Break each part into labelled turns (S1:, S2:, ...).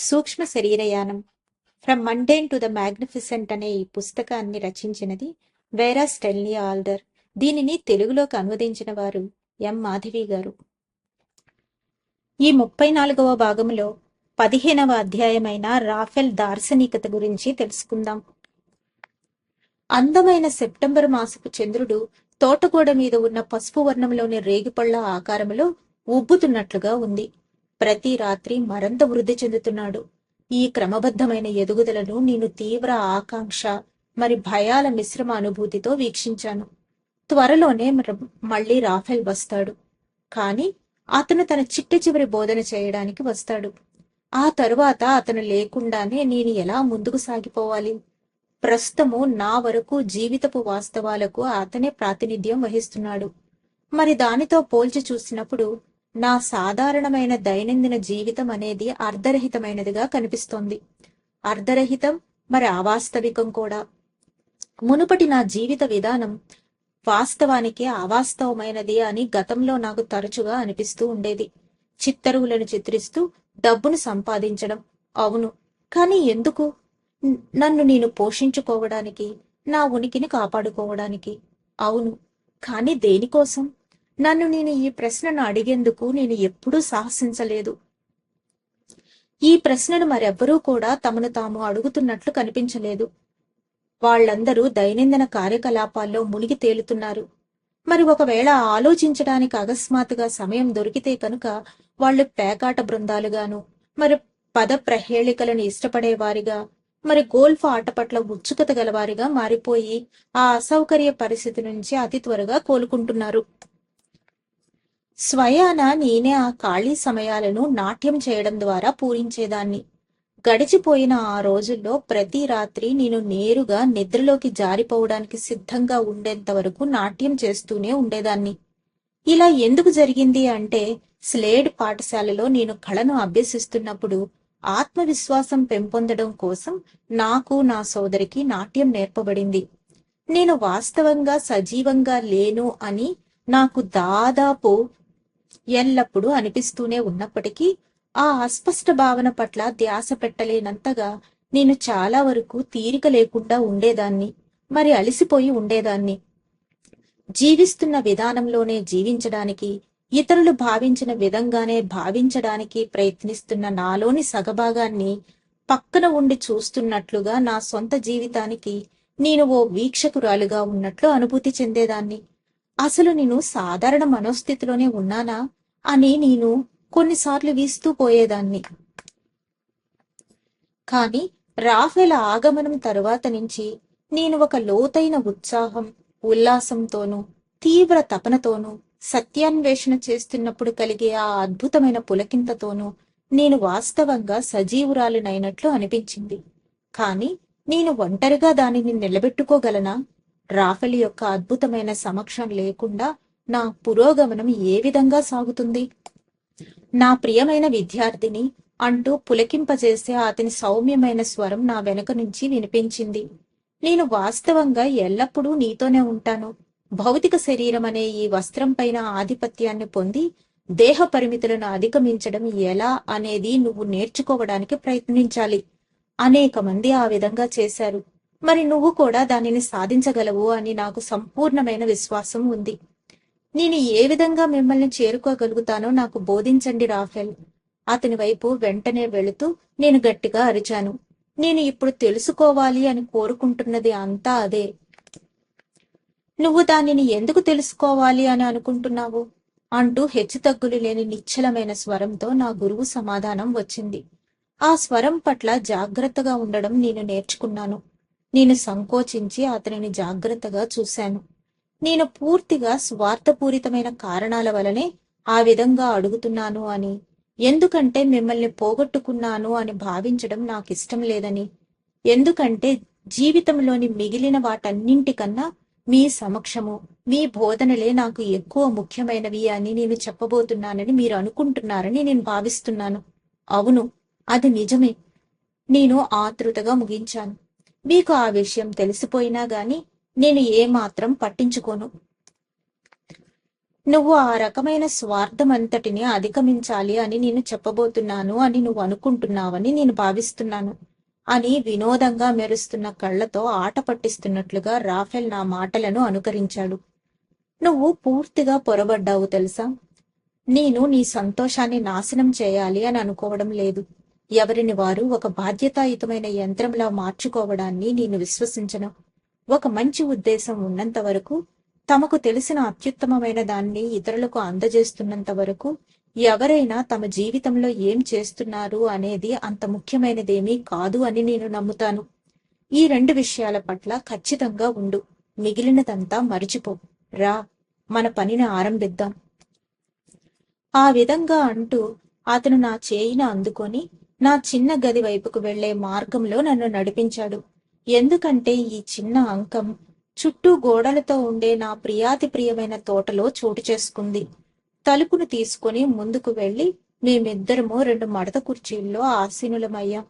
S1: సూక్ష్మ శరీరయానం. From mundane to the magnificent అనే ఈ పుస్తకాన్ని రచించినది వేరా స్టెల్నీ ఆల్డర్. దీనిని తెలుగులోకి అనువదించిన వారు ఎం మాధవి గారు. ఈ ముప్పై నాలుగవ భాగంలో పదిహేనవ అధ్యాయమైన రాఫెల్ దార్శనికత గురించి తెలుసుకుందాం. అందమైన సెప్టెంబర్ మాసపు చంద్రుడు తోటగోడ మీద ఉన్న పసుపు వర్ణంలోని రేగిపళ్ళ ఆకారంలో ఉబ్బుతున్నట్లుగా ఉంది. ప్రతి రాత్రి మరంత వృద్ధి చెందుతున్నాడు. ఈ క్రమబద్ధమైన ఎదుగుదలను నేను తీవ్ర ఆకాంక్ష మరి భయాల మిశ్రమ అనుభూతితో వీక్షించాను. త్వరలోనే మళ్ళీ రాఫెల్ వస్తాడు. కాని అతను తన చిట్ట చివరి బోధన చేయడానికి వస్తాడు. ఆ తరువాత అతను లేకుండానే నేను ఎలా ముందుకు సాగిపోవాలి? ప్రస్తుతము నా వరకు జీవితపు వాస్తవాలకు అతనే ప్రాతినిధ్యం వహిస్తున్నాడు. మరి దానితో పోల్చి చూసినప్పుడు నా సాధారణమైన దైనందిన జీవితం అనేది అర్ధరహితమైనదిగా కనిపిస్తోంది. అర్ధరహితం మరి అవాస్తవికం కూడా. మునుపటి నా జీవిత విధానం వాస్తవానికి అవాస్తవమైనది అని గతంలో నాకు తరచుగా అనిపిస్తూ ఉండేది. చిత్తరువులను చిత్రిస్తూ డబ్బును సంపాదించడం. అవును. కానీ ఎందుకు? నన్ను నేను పోషించుకోవడానికి నా ఉనికిని కాపాడుకోవడానికి. అవును. కానీ దేనికోసం? నన్ను నేను ఈ ప్రశ్నను అడిగేందుకు నేను ఎప్పుడూ సాహసించలేదు. ఈ ప్రశ్నను మరెవ్వరూ కూడా తమను తాము అడుగుతున్నట్లు కనిపించలేదు. వాళ్ళందరూ దైనందిన కార్యకలాపాల్లో మునిగి తేలుతున్నారు. మరి ఒకవేళ ఆలోచించడానికి అకస్మాత్తుగా సమయం దొరికితే కనుక వాళ్ళు పేకాట బృందాలుగాను మరి పద ప్రహేళికలను ఇష్టపడేవారిగా మరి గోల్ఫ్ ఆట పట్ల ఉత్సుకత గలవారిగా మారిపోయి ఆ అసౌకర్య పరిస్థితి నుంచి అతి త్వరగా కోలుకుంటున్నారు. స్వయాన నేనే ఆ ఖాళీ సమయాలను నాట్యం చేయడం ద్వారా పూరించేదాన్ని. గడిచిపోయిన ఆ రోజుల్లో ప్రతి రాత్రి నేను నేరుగా నిద్రలోకి జారిపోవడానికి సిద్ధంగా ఉండేంత వరకు నాట్యం చేస్తూనే ఉండేదాన్ని. ఇలా ఎందుకు జరిగింది అంటే స్లేడ్ పాఠశాలలో నేను కళను అభ్యసిస్తున్నప్పుడు ఆత్మవిశ్వాసం పెంపొందడం కోసం నాకు నా సోదరికి నాట్యం నేర్పబడింది. నేను వాస్తవంగా సజీవంగా లేను అని నాకు దాదాపు ఎల్లప్పుడూ అనిపిస్తూనే ఉన్నప్పటికీ ఆ అస్పష్ట భావన పట్ల ధ్యాస పెట్టలేనంతగా నేను చాలా వరకు తీరిక లేకుండా ఉండేదాన్ని మరి అలసిపోయి ఉండేదాన్ని. జీవిస్తున్న విధానంలోనే జీవించడానికి ఇతరులు భావించిన విధంగానే భావించడానికి ప్రయత్నిస్తున్న నాలోని సగభాగాన్ని పక్కన ఉండి చూస్తున్నట్లుగా నా సొంత జీవితానికి నేను ఓ వీక్షకురాలుగా ఉన్నట్లు అనుభూతి చెందేదాన్ని. అసలు నేను సాధారణ మనోస్థితిలోనే ఉన్నానా అని నేను కొన్నిసార్లు వీస్తూ పోయేదాన్ని. కానీ రాఫెల ఆగమనం తరువాత నుంచి నేను ఒక లోతైన ఉత్సాహం ఉల్లాసంతోనూ తీవ్ర తపనతోనూ సత్యాన్వేషణ చేస్తున్నప్పుడు కలిగే ఆ అద్భుతమైన పులకింతతోనూ నేను వాస్తవంగా సజీవురాలినైనట్లు అనిపించింది. కానీ నేను ఒంటరిగా దానిని నిలబెట్టుకోగలనా? రాఫెల్ యొక్క అద్భుతమైన సమక్షం లేకుండా నా పురోగమనం ఏ విధంగా సాగుతుంది? నా ప్రియమైన విద్యార్థిని అంటూ పులకింపజేసే అతని సౌమ్యమైన స్వరం నా వెనుక నుంచి వినిపించింది. నేను వాస్తవంగా ఎల్లప్పుడూ నీతోనే ఉంటాను. భౌతిక శరీరం అనే ఈ వస్త్రం పైన ఆధిపత్యాన్ని పొంది దేహ పరిమితులను అధిగమించడం ఎలా అనేది నువ్వు నేర్చుకోవడానికి ప్రయత్నించాలి. అనేక మంది ఆ విధంగా చేశారు. మరి నువ్వు కూడా దానిని సాధించగలవు అని నాకు సంపూర్ణమైన విశ్వాసం ఉంది. నేను ఏ విధంగా మిమ్మల్ని చేరుకోగలుగుతానో నాకు బోధించండి రాఫెల్. అతని వైపు వెంటనే వెళుతూ నేను గట్టిగా అరిచాను. నేను ఇప్పుడు తెలుసుకోవాలి అని కోరుకుంటున్నది అంతా అదే. నువ్వు దానిని ఎందుకు తెలుసుకోవాలి అని అనుకుంటున్నావు? అంటూ హెచ్చుతగ్గులు లేని నిశ్చలమైన స్వరంతో నా గురువు సమాధానం వచ్చింది. ఆ స్వరం పట్ల జాగ్రత్తగా ఉండడం నేను నేర్చుకున్నాను. నేను సంకోచించి అతనిని జాగ్రత్తగా చూశాను. నేను పూర్తిగా స్వార్థపూరితమైన కారణాల వలనే ఆ విధంగా అడుగుతున్నాను అని ఎందుకంటే మిమ్మల్ని పోగొట్టుకున్నాను అని భావించడం నాకు ఇష్టం లేదని ఎందుకంటే జీవితంలోని మిగిలిన వాటన్నింటికన్నా మీ సమక్షము మీ బోధనలే నాకు ఎక్కువ ముఖ్యమైనవి అని నేను చెప్పబోతున్నానని మీరు అనుకుంటున్నారని నేను భావిస్తున్నాను. అవును అది నిజమే. నేను ఆతృతగా ముగించాను. మీకు ఆ విషయం తెలిసిపోయినా గాని నేను ఏమాత్రం పట్టించుకోను. నువ్వు ఆ రకమైన స్వార్థమంతటిని అధిగమించాలి అని నేను చెప్పబోతున్నాను అని నువ్వు అనుకుంటున్నావని నేను భావిస్తున్నాను అని వినోదంగా మెరుస్తున్న కళ్ళతో ఆట పట్టిస్తున్నట్లుగా రాఫెల్ నా మాటలను అనుకరించాడు. నువ్వు పూర్తిగా పొరబడ్డావు తెలుసా? నేను నీ సంతోషాన్ని నాశనం చేయాలి అని అనుకోవడం లేదు. ఎవరిని వారు ఒక బాధ్యతాయుతమైన యంత్రంలా మార్చుకోవడాన్ని నేను విశ్వసించను. ఒక మంచి ఉద్దేశం ఉన్నంత వరకు తమకు తెలిసిన అత్యుత్తమమైన దాన్ని ఇతరులకు అందజేస్తున్నంత వరకు ఎవరైనా తమ జీవితంలో ఏం చేస్తున్నారు అనేది అంత ముఖ్యమైనదేమీ కాదు అని నేను నమ్ముతాను. ఈ రెండు విషయాల పట్ల ఖచ్చితంగా ఉండు. మిగిలినదంతా మరిచిపో. రా. మన పనిని ఆరంభిద్దాం. ఆ విధంగా అంటూ అతను నా చేయిన అందుకొని నా చిన్న గది వైపుకు వెళ్ళే మార్గంలో నన్ను నడిపించాడు. ఎందుకంటే ఈ చిన్న అంకం చుట్టూ గోడలతో ఉండే నా ప్రియాతి ప్రియమైన తోటలో చోటు చేసుకుంది. తలుపును తీసుకుని ముందుకు వెళ్ళి మేమిద్దరము రెండు మడత కుర్చీల్లో ఆసీనులమయ్యాం.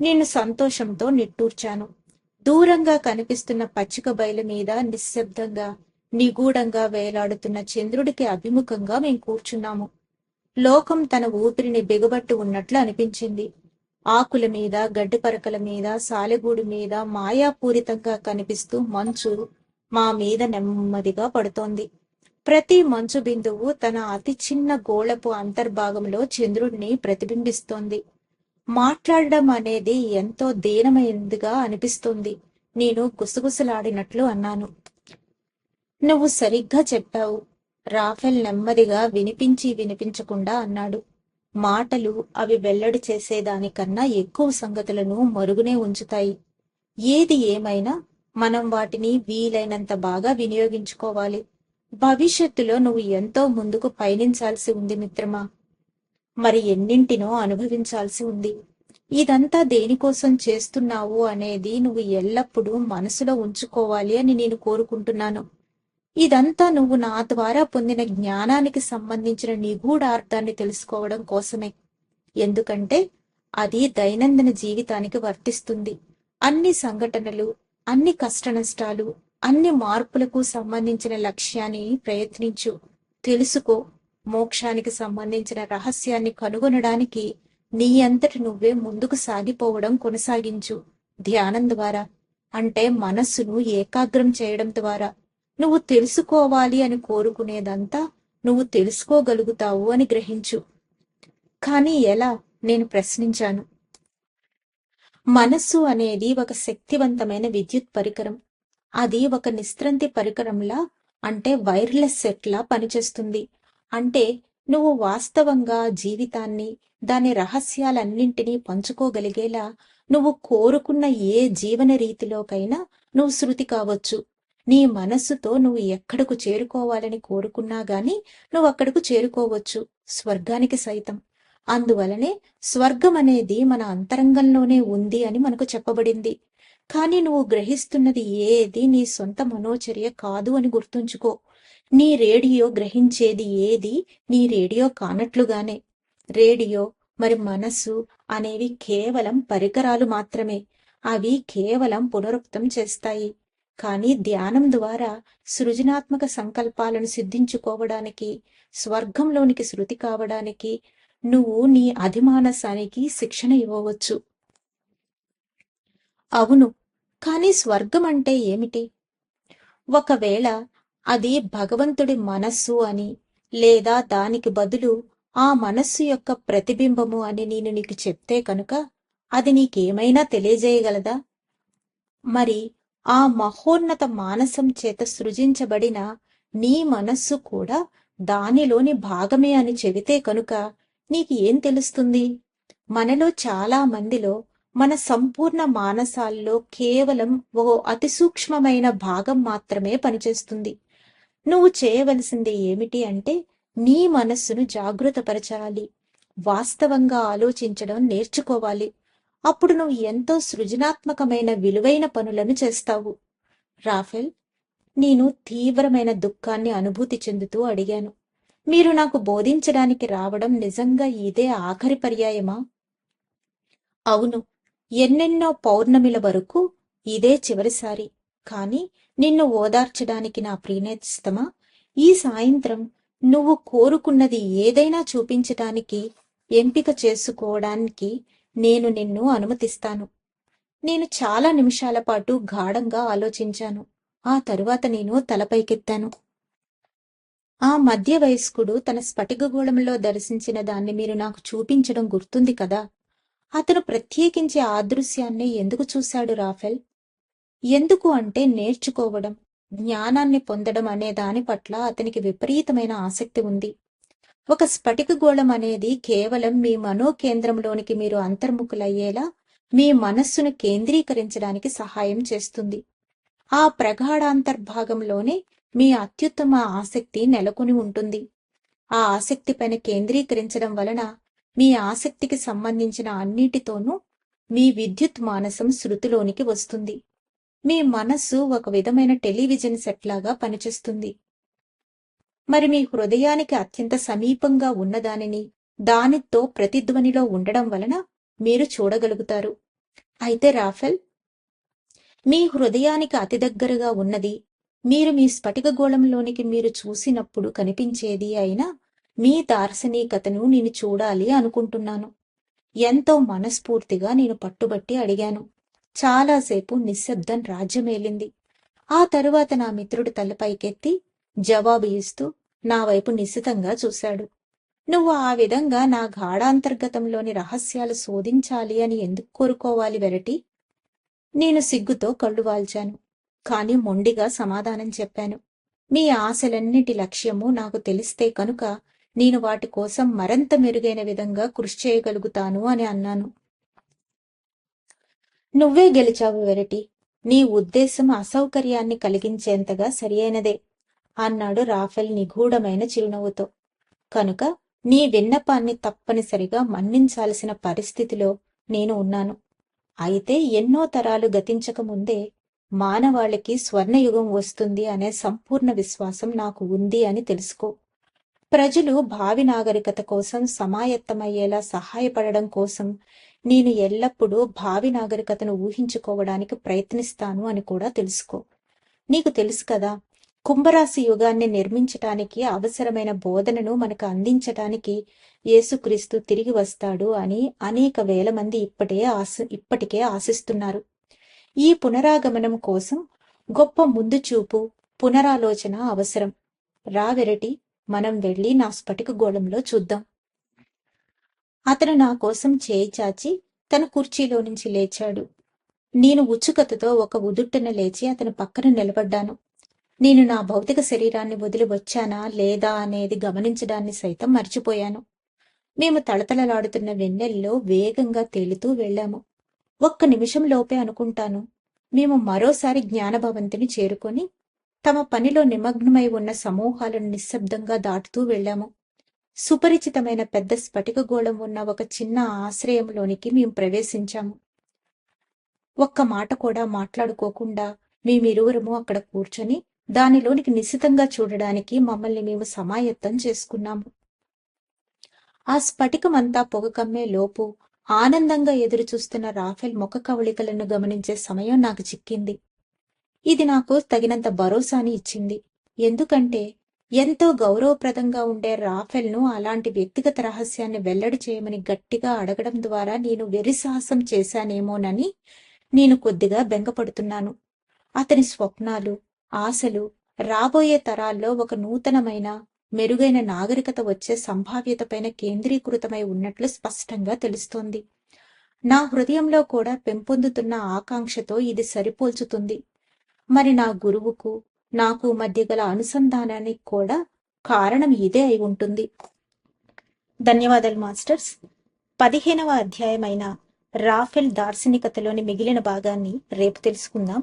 S1: నేను సంతోషంతో నిట్టూర్చాను. దూరంగా కనిపిస్తున్న పచ్చిక బయలు మీద నిశ్శబ్దంగా నిగూఢంగా వేలాడుతున్న చంద్రుడికి అభిముఖంగా మేం కూర్చున్నాము. లోకం తన ఊపిరిని బిగబట్టి ఉన్నట్లు అనిపించింది. ఆకుల మీద గడ్డి పరకల మీద సాలెగూడి మీద మాయాపూరితంగా కనిపిస్తూ మంచు మా మీద నెమ్మదిగా పడుతోంది. ప్రతి మంచు బిందువు తన అతి చిన్న గోళపు అంతర్భాగంలో చంద్రుడిని ప్రతిబింబిస్తోంది. మాట్లాడడం అనేది ఎంతో దీనమైనదిగా అనిపిస్తుంది. నేను గుసగుసలాడినట్లు అన్నాను. నువ్వు సరిగ్గా చెప్పావు. రాఫెల్ నెమ్మదిగా వినిపించి వినిపించకుండా అన్నాడు. మాటలు అవి వెల్లడి చేసేదానికన్నా ఎక్కువ సంగతులను మరుగునే ఉంచుతాయి. ఏది ఏమైనా మనం వాటిని వీలైనంత బాగా వినియోగించుకోవాలి. భవిష్యత్తులో నువ్వు ఎంతో ముందుకు పయనించాల్సి ఉంది మిత్రమా? మరి ఎన్నింటినో అనుభవించాల్సి ఉంది. ఇదంతా దేనికోసం చేస్తున్నావు అనేది నువ్వు ఎల్లప్పుడూ మనసులో ఉంచుకోవాలి అని నేను కోరుకుంటున్నాను. ఇదంతా నువ్వు నా ద్వారా పొందిన జ్ఞానానికి సంబంధించిన నిగూఢార్థాన్ని తెలుసుకోవడం కోసమే. ఎందుకంటే అది దైనందిన జీవితానికి వర్తిస్తుంది. అన్ని సంఘటనలు అన్ని కష్టనష్టాలు అన్ని మార్పులకు సంబంధించిన లక్ష్యాన్ని ప్రయత్నించు. తెలుసుకో మోక్షానికి సంబంధించిన రహస్యాన్ని కనుగొనడానికి నీ అంతటి నువ్వే ముందుకు సాగిపోవడం కొనసాగించు. ధ్యానం ద్వారా అంటే మనస్సును ఏకాగ్రం చేయడం ద్వారా. నువ్వు తెలుసుకోవాలి అని కోరుకునేదంతా నువ్వు తెలుసుకోగలుగుతావు అని గ్రహించు. కానీ ఎలా? నేను ప్రశ్నించాను. మనస్సు అనేది ఒక శక్తివంతమైన విద్యుత్ పరికరం. అది ఒక నిస్త్రంతి పరికరంలా అంటే వైర్లెస్ సెట్లా పనిచేస్తుంది. అంటే నువ్వు వాస్తవంగా జీవితాన్ని దాని రహస్యాలన్నింటినీ పంచుకోగలిగేలా నువ్వు కోరుకున్న ఏ జీవన రీతిలోకైనా నువ్వు శృతి కావచ్చు. నీ మనస్సుతో నువ్వు ఎక్కడకు చేరుకోవాలని కోరుకున్నా గాని నువ్వు అక్కడకు చేరుకోవచ్చు స్వర్గానికి సైతం. అందువలనే స్వర్గం అనేది మన అంతరంగంలోనే ఉంది అని మనకు చెప్పబడింది. కానీ నువ్వు గ్రహిస్తున్నది ఏది నీ సొంత మనోచర్య కాదు అని గుర్తుంచుకో. నీ రేడియో గ్రహించేది ఏది నీ రేడియో కానట్లుగానే. రేడియో మరి మనస్సు అనేవి కేవలం పరికరాలు మాత్రమే. అవి కేవలం పునరుక్తం చేస్తాయి. కానీ ధ్యానం ద్వారా సృజనాత్మక సంకల్పాలను సిద్ధించుకోవడానికి స్వర్గంలోనికి శృతి కావడానికి నువ్వు నీ అధిమానసానికి శిక్షణ ఇవ్వవచ్చు. అవును కానీ స్వర్గం అంటే ఏమిటి? ఒకవేళ అది భగవంతుడి మనస్సు అని లేదా దానికి బదులు ఆ మనస్సు యొక్క ప్రతిబింబము అని నేను నీకు చెప్తే కనుక అది నీకేమైనా తెలియజేయగలదా? మరి ఆ మహోన్నత మానసం చేత సృజించబడిన నీ మనస్సు కూడా దానిలోని భాగమే అని చెబితే కనుక నీకు ఏం తెలుస్తుంది? మనలో చాలా మందిలో మన సంపూర్ణ మానసాల్లో కేవలం ఓ అతి సూక్ష్మమైన భాగం మాత్రమే పనిచేస్తుంది. నువ్వు చేయవలసింది ఏమిటి అంటే నీ మనస్సును జాగృతపరచాలి. వాస్తవంగా ఆలోచించడం నేర్చుకోవాలి. అప్పుడు నువ్వు ఎంతో సృజనాత్మకమైన విలువైన పనులను చేస్తావు. రాఫెల్ నేను తీవ్రమైన దుఃఖాన్ని అనుభూతి చెందుతూ అడిగాను. మీరు నాకు బోధించడానికి రావడం నిజంగా ఇదే ఆఖరి పర్యాయమా? అవును ఎన్నెన్నో పౌర్ణమిల వరకు ఇదే చివరిసారి. కాని నిన్ను ఓదార్చడానికి నా ప్రియనేస్తమా ఈ సాయంత్రం నువ్వు కోరుకున్నది ఏదైనా చూపించటానికి ఎంపిక చేసుకోవడానికి నేను నిన్ను అనుమతిస్తాను. నేను చాలా నిమిషాల పాటు గాఢంగా ఆలోచించాను. ఆ తరువాత నేను తలపైకెత్తాను. ఆ మధ్య వయస్కుడు తన స్ఫటికగోళంలో దర్శించిన దాన్ని మీరు నాకు చూపించడం గుర్తుంది కదా? అతను ప్రత్యేకించి ఆ దృశ్యాన్ని ఎందుకు చూశాడు రాఫెల్? ఎందుకు అంటే నేర్చుకోవడం జ్ఞానాన్ని పొందడం అనే దాని పట్ల అతనికి విపరీతమైన ఆసక్తి ఉంది. ఒక స్ఫటిక గోళం అనేది కేవలం మీ మనోకేంద్రంలోనికి మీరు అంతర్ముఖులయ్యేలా మీ మనస్సును కేంద్రీకరించడానికి సహాయం చేస్తుంది. ఆ ప్రగాఢాంతర్భాగంలోనే మీ అత్యుత్తమ ఆసక్తి నెలకొని ఉంటుంది. ఆ ఆసక్తి పైన కేంద్రీకరించడం వలన మీ ఆసక్తికి సంబంధించిన అన్నిటితోనూ మీ విద్యుత్ మానసం శృతిలోనికి వస్తుంది. మీ మనస్సు ఒక విధమైన టెలివిజన్ సెట్ లాగా పనిచేస్తుంది. మరి మీ హృదయానికి అత్యంత సమీపంగా ఉన్నదానిని దానితో ప్రతిధ్వనిలో ఉండడం వలన మీరు చూడగలుగుతారు. అయితే రాఫెల్ మీ హృదయానికి అతి దగ్గరగా ఉన్నది మీరు మీ స్ఫటిక గోళంలోనికి మీరు చూసినప్పుడు కనిపించేది అయినా మీ దార్శనికతను నేను చూడాలి అనుకుంటున్నాను. ఎంతో మనస్ఫూర్తిగా నేను పట్టుబట్టి అడిగాను. చాలాసేపు నిశ్శబ్దం రాజ్యమేలింది. ఆ తరువాత నా మిత్రుడు తలపైకెత్తి జవాబు ఇస్తూ నా వైపు నిశితంగా చూశాడు. నువ్వు ఆ విధంగా నా గాఢాంతర్గతంలోని రహస్యాలు శోధించాలి అని ఎందుకు కోరుకోవాలి వెరటి? నేను సిగ్గుతో కళ్ళు వాల్చాను. కాని మొండిగా సమాధానం చెప్పాను. మీ ఆశలన్నిటి లక్ష్యము నాకు తెలిస్తే కనుక నేను వాటి కోసం మరింత మెరుగైన విధంగా కృషి చేయగలుగుతాను అని అన్నాను. నువ్వే గెలిచావు వెరటి. నీ ఉద్దేశం అసౌకర్యాన్ని కలిగించేంతగా సరియైనదే అన్నాడు రాఫెల్ నిగూఢమైన చిరునవ్వుతో. కనుక నీ విన్నపాన్ని తప్పనిసరిగా మన్నించాల్సిన పరిస్థితిలో నేను ఉన్నాను. అయితే ఎన్నో తరాలు గతించక ముందే మానవాళికి స్వర్ణయుగం వస్తుంది అనే సంపూర్ణ విశ్వాసం నాకు ఉంది అని తెలుసుకో. ప్రజలు భావి నాగరికత కోసం సమాయత్తమయ్యేలా సహాయపడడం కోసం నేను ఎల్లప్పుడూ భావి నాగరికతను ఊహించుకోవడానికి ప్రయత్నిస్తాను అని కూడా తెలుసుకో. నీకు తెలుసు కదా కుంభరాశి యుగాన్ని నిర్మించటానికి అవసరమైన బోధనను మనకు అందించటానికి యేసుక్రీస్తు తిరిగి వస్తాడు అని అనేక వేల మంది ఇప్పటే ఆశ ఇప్పటికే ఆశిస్తున్నారు. ఈ పునరాగమనం కోసం గొప్ప ముందుచూపు పునరాలోచన అవసరం. రావెరటి మనం వెళ్ళి నా స్ఫటిక గోళంలో చూద్దాం. అతను నా కోసం చేయి చాచి తన కుర్చీలో నుంచి లేచాడు. నేను ఉచుకతతో ఒక ఉదుట్టన లేచి అతని పక్కన నిలబడ్డాను. నేను నా భౌతిక శరీరాన్ని వదిలి వచ్చానా లేదా అనేది గమనించడాన్ని సైతం మర్చిపోయాను. మేము తళతళలాడుతున్న వెన్నెల్లో వేగంగా తేలుతూ వెళ్ళాము. ఒక్క నిమిషం లోపే అనుకుంటాను. మేము మరోసారి జ్ఞానభవంతిని చేరుకొని తమ పనిలో నిమగ్నమై ఉన్న సమూహాలను నిశ్శబ్దంగా దాటుతూ వెళ్ళాము. సుపరిచితమైన పెద్ద స్ఫటిక గోళం ఉన్న ఒక చిన్న ఆశ్రయంలోనికి మేము ప్రవేశించాము. ఒక్క మాట కూడా మాట్లాడుకోకుండా మేమిరువురము అక్కడ కూర్చొని దానిలోనికి నిశితంగా చూడడానికి మమ్మల్ని మేము సమాయత్తం చేసుకున్నాము. ఆ స్ఫటికమంతా పొగ కమ్మే లోపు ఆనందంగా ఎదురుచూస్తున్న రాఫెల్ ముఖ కవళికలను గమనించే సమయం నాకు చిక్కింది. ఇది నాకు తగినంత భరోసాని ఇచ్చింది. ఎందుకంటే ఎంతో గౌరవప్రదంగా ఉండే రాఫెల్ను అలాంటి వ్యక్తిగత రహస్యాన్ని వెల్లడి చేయమని గట్టిగా అడగడం ద్వారా నేను వెరిసాహసం చేశానేమోనని నేను కొద్దిగా బెంగపడుతున్నాను. అతని స్వప్నాలు ఆశలు రాబోయే తరాల్లో ఒక నూతనమైన మెరుగైన నాగరికత వచ్చే సంభావ్యత పైన కేంద్రీకృతమై ఉన్నట్లు స్పష్టంగా తెలుస్తోంది. నా హృదయంలో కూడా పెంపొందుతున్న ఆకాంక్షతో ఇది సరిపోల్చుతుంది. మరి నా గురువుకు నాకు మధ్య గల అనుసంధానానికి కూడా కారణం ఇదే అయి ఉంటుంది. ధన్యవాదాలు మాస్టర్స్. పదిహేనవ అధ్యాయమైన రాఫెల్ దార్శనికతలోని మిగిలిన భాగాన్ని రేపు తెలుసుకుందాం.